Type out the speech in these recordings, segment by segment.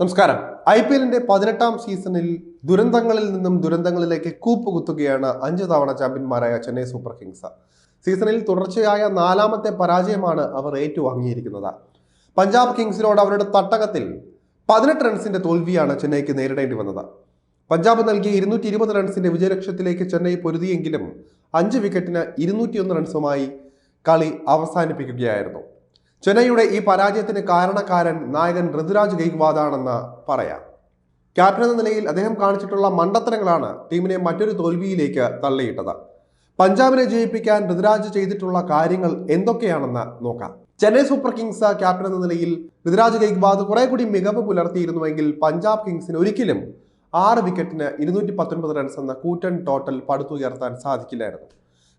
നമസ്കാരം. I P എല്ലിന്റെ പതിനെട്ടാം സീസണിൽ ദുരന്തങ്ങളിൽ നിന്നും ദുരന്തങ്ങളിലേക്ക് കൂപ്പുകുത്തുകയാണ് അഞ്ച് തവണ ചാമ്പ്യന്മാരായ ചെന്നൈ സൂപ്പർ കിങ്സ്. സീസണിൽ തുടർച്ചയായ നാലാമത്തെ പരാജയമാണ് അവർ ഏറ്റുവാങ്ങിയിരിക്കുന്നത്. പഞ്ചാബ് കിങ്സിനോട് അവരുടെ തട്ടകത്തിൽ പതിനെട്ട് റൺസിന്റെ തോൽവിയാണ് ചെന്നൈക്ക് നേരിടേണ്ടി വന്നത്. പഞ്ചാബ് നൽകിയ ഇരുന്നൂറ്റി ഇരുപത് റൺസിന്റെ വിജയലക്ഷ്യത്തിലേക്ക് ചെന്നൈ പൊരുതിയെങ്കിലും അഞ്ച് വിക്കറ്റിന് ഇരുന്നൂറ്റിയൊന്ന് റൺസുമായി കളി അവസാനിപ്പിക്കുകയായിരുന്നു. ചെന്നൈയുടെ ഈ പരാജയത്തിന് കാരണക്കാരൻ നായകൻ ഋതുരാജ് ഗെയ്ക്വാദാണെന്ന് പറയാം. ക്യാപ്റ്റൻ എന്ന നിലയിൽ അദ്ദേഹം കാണിച്ചിട്ടുള്ള മണ്ടത്തരങ്ങളാണ് ടീമിനെ മറ്റൊരു തോൽവിയിലേക്ക് തള്ളിയിട്ടത്. പഞ്ചാബിനെ ജയിപ്പിക്കാൻ ഋതുരാജ് ചെയ്തിട്ടുള്ള കാര്യങ്ങൾ എന്തൊക്കെയാണെന്ന് നോക്കാം. ചെന്നൈ സൂപ്പർ കിങ്സ് ക്യാപ്റ്റൻ എന്ന നിലയിൽ ഋതുരാജ് ഗെയ്ക്വാദ് കുറെ കൂടി മികവ് പുലർത്തിയിരുന്നുവെങ്കിൽ പഞ്ചാബ് കിങ്സിന് ഒരിക്കലും ആറ് വിക്കറ്റിന് ഇരുന്നൂറ്റി പത്തൊൻപത് റൺസ് എന്ന കൂറ്റൻ ടോട്ടൽ പടുത്തുയർത്താൻ സാധിക്കില്ലായിരുന്നു.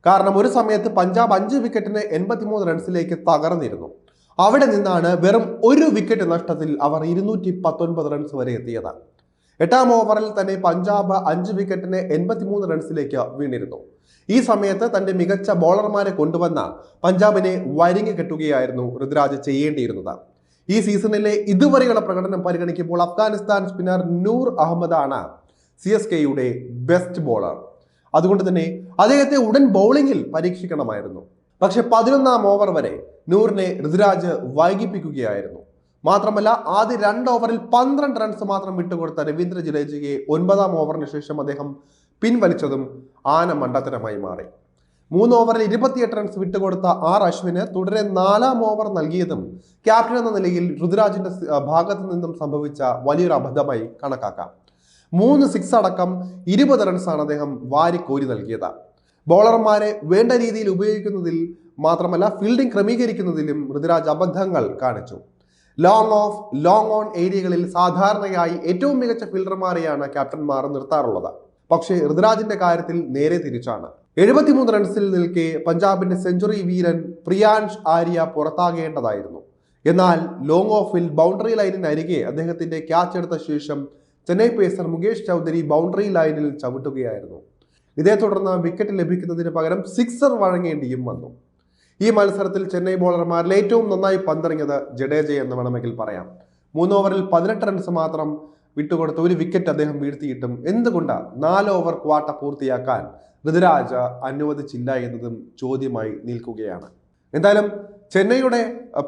കാരണം ഒരു സമയത്ത് പഞ്ചാബ് അഞ്ച് വിക്കറ്റിന് എൺപത്തിമൂന്ന് റൺസിലേക്ക് തകർന്നിരുന്നു. അവിടെ നിന്നാണ് വെറും ഒരു വിക്കറ്റ് നഷ്ടത്തിൽ അവർ ഇരുന്നൂറ്റി പത്തൊൻപത് റൺസ് വരെ എത്തിയത്. എട്ടാം ഓവറിൽ തന്നെ പഞ്ചാബ് അഞ്ച് വിക്കറ്റിന് എൺപത്തിമൂന്ന് റൺസിലേക്ക് വീണിരുന്നു. ഈ സമയത്ത് തന്റെ മികച്ച ബോളർമാരെ കൊണ്ടുവന്ന പഞ്ചാബിനെ വരിങ്ങി കെട്ടുകയായിരുന്നു ഋതുരാജ് ചെയ്യേണ്ടിയിരുന്നത്. ഈ സീസണിലെ ഇതുവരെയുള്ള പ്രകടനം പരിഗണിക്കുമ്പോൾ അഫ്ഗാനിസ്ഥാൻ സ്പിന്നർ നൂർ അഹമ്മദാണ് സി എസ് കെയുടെ ബെസ്റ്റ് ബോളർ അതുകൊണ്ട് തന്നെ അദ്ദേഹത്തെ ഉടൻ ബൗളിംഗിൽ പരീക്ഷിക്കണമായിരുന്നു. പക്ഷെ പതിനൊന്നാം ഓവർ വരെ നൂറിനെ ഋതുരാജ് വൈകിപ്പിക്കുകയായിരുന്നു. മാത്രമല്ല ആദ്യ രണ്ട് ഓവറിൽ പന്ത്രണ്ട് റൺസ് മാത്രം വിട്ടുകൊടുത്ത രവീന്ദ്ര ജഡേജയെ ഒൻപതാം ഓവറിന് ശേഷം അദ്ദേഹം പിൻവലിച്ചതും ആന മണ്ടത്തരമായി മാറി. മൂന്ന് ഓവറിൽ ഇരുപത്തിയെട്ട് റൺസ് വിട്ടുകൊടുത്ത ആർ അശ്വിന് തുടരെ നാലാം ഓവർ നൽകിയതും ക്യാപ്റ്റൻ എന്ന നിലയിൽ ഋതുരാജിന്റെ ഭാഗത്ത് നിന്നും സംഭവിച്ച വലിയൊരു അബദ്ധമായി കണക്കാക്കാം. മൂന്ന് സിക്സ് അടക്കം ഇരുപത് റൺസാണ് അദ്ദേഹം വാരിക്കോരി നൽകിയത്. ബോളർമാരെ വേണ്ട രീതിയിൽ ഉപയോഗിക്കുന്നതിൽ മാത്രമല്ല ഫീൽഡിംഗ് ക്രമീകരിക്കുന്നതിലും ഋതുരാജ് അബദ്ധങ്ങൾ കാണിച്ചു. ലോങ് ഓഫ് ലോങ് ഓൺ ഏരിയകളിൽ സാധാരണയായി ഏറ്റവും മികച്ച ഫീൽഡർമാരെയാണ് ക്യാപ്റ്റന്മാർ നിർത്താറുള്ളത്. പക്ഷേ ഋതുരാജിന്റെ കാര്യത്തിൽ നേരെ തിരിച്ചാണ്. എഴുപത്തിമൂന്ന് റൺസിൽ നിൽക്കെ പഞ്ചാബിന്റെ സെഞ്ചുറി വീരൻ പ്രിയാൻഷ് ആര്യ പുറത്താകേണ്ടതായിരുന്നു. എന്നാൽ ലോങ് ഓഫിൽ ബൗണ്ടറി ലൈനിന് അരികെ അദ്ദേഹത്തിന്റെ ക്യാച്ച് എടുത്ത ശേഷം ചെന്നൈ പേസർ മുകേഷ് ചൗധരി ബൗണ്ടറി ലൈനിൽ ചവിട്ടുകയായിരുന്നു. ഇതേ തുടർന്ന് വിക്കറ്റ് ലഭിക്കുന്നതിന് പകരം സിക്സർ വഴങ്ങേണ്ടിയും വന്നു. ഈ മത്സരത്തിൽ ചെന്നൈ ബോളർമാരിൽ ഏറ്റവും നന്നായി പന്തെറിഞ്ഞത് ജഡേജ എന്ന് വേണമെങ്കിൽ പറയാം. മൂന്ന് ഓവറിൽ പതിനെട്ട് റൺസ് മാത്രം വിട്ടുകൊടുത്ത ഒരു വിക്കറ്റ് അദ്ദേഹം വീഴ്ത്തിയിട്ടും എന്തുകൊണ്ട് നാല് ഓവർ ക്വാട്ട പൂർത്തിയാക്കാൻ ഋതുരാജ അനുവദിച്ചില്ല എന്നതും ചോദ്യമായി നിൽക്കുകയാണ്. എന്തായാലും ചെന്നൈയുടെ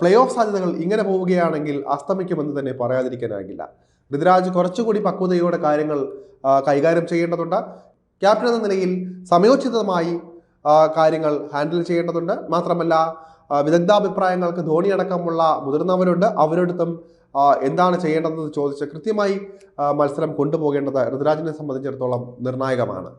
പ്ലേ ഓഫ് സാധ്യതകൾ ഇങ്ങനെ പോവുകയാണെങ്കിൽ അസ്തമിക്കുമെന്ന് തന്നെ പറയാതിരിക്കാനാകില്ല. ഋതുരാജ് കുറച്ചുകൂടി പക്വതയോടെ കാര്യങ്ങൾ കൈകാര്യം ചെയ്യേണ്ടതുണ്ട്. ക്യാപ്റ്റൻ എന്ന നിലയിൽ സമയോചിതമായി കാര്യങ്ങൾ ഹാൻഡിൽ ചെയ്യേണ്ടതുണ്ട്. മാത്രമല്ല വിദഗ്ധാഭിപ്രായങ്ങൾക്ക് ധോണി അടക്കമുള്ള മുതിർന്നവരുണ്ട്. അവരടുത്തും എന്താണ് ചെയ്യേണ്ടതെന്ന് ചോദിച്ച് കൃത്യമായി മത്സരം കൊണ്ടുപോകേണ്ടത് ഋതുരാജിനെ സംബന്ധിച്ചിടത്തോളം നിർണായകമാണ്.